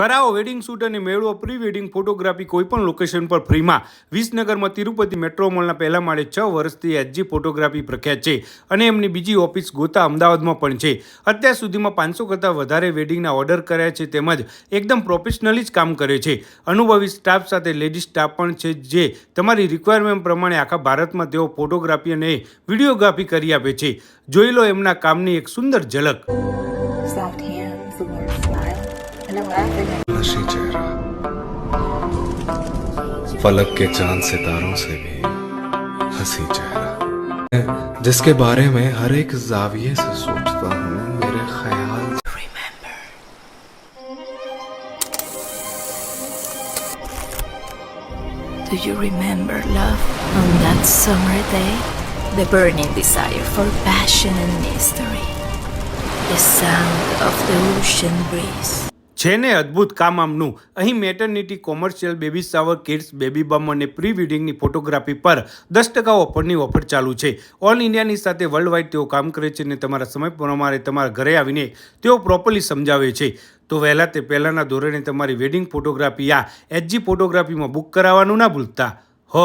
કરાવો wedding shoot અને મેળવો પ્રી વેડિંગ ફોટોગ્રાફી કોઈપણ લોકેશન પર ફ્રીમાં. વિસનગરમાં તિરુપતિ મેટ્રો મોલના પહેલા માળે છ વર્ષથી એચજી ફોટોગ્રાફી પ્રખ્યાત છે અને એમની બીજી ઓફિસ ગોતા અમદાવાદમાં પણ છે. અત્યાર સુધીમાં પાંચસો કરતાં વધારે વેડિંગના ઓર્ડર કર્યા છે તેમજ એકદમ પ્રોફેશનલી જ કામ કરે છે. અનુભવી સ્ટાફ સાથે લેડીઝ સ્ટાફ પણ છે જે તમારી રિક્વાયરમેન્ટ પ્રમાણે આખા ભારતમાં તેઓ ફોટોગ્રાફી અને વિડીયોગ્રાફી કરી આપે છે. જોઈ લો એમના કામની એક સુંદર ઝલક. Soft hands, the warm smile, फलक के चाँद सितारों से भी हँसी चेहरा जिसके बारे में हर एक जाविये से सोचता हूँ मेरे ख्याल Do you remember love on that summer day? The burning desire for passion and mystery. The sound of the ocean breeze. છે ને અદ્ભુત કામ આમનું. અહીં maternity, commercial baby shower kids, baby bump અને પ્રી વેડિંગની ફોટોગ્રાફી પર દસ ટકા ઓફરની ઓફર ચાલુ છે. ઓલ ઇન્ડિયાની સાથે વર્લ્ડ વાઇડ તેઓ કામ કરે છે અને તમારા સમય પ્રમાણે તમારા ઘરે આવીને તેઓ પ્રોપરલી સમજાવે છે. તો વહેલા તે પહેલાંના ધોરણે તમારી વેડિંગ ફોટોગ્રાફી આ એચજી ફોટોગ્રાફીમાં બુક કરાવવાનું ના ભૂલતા. હ.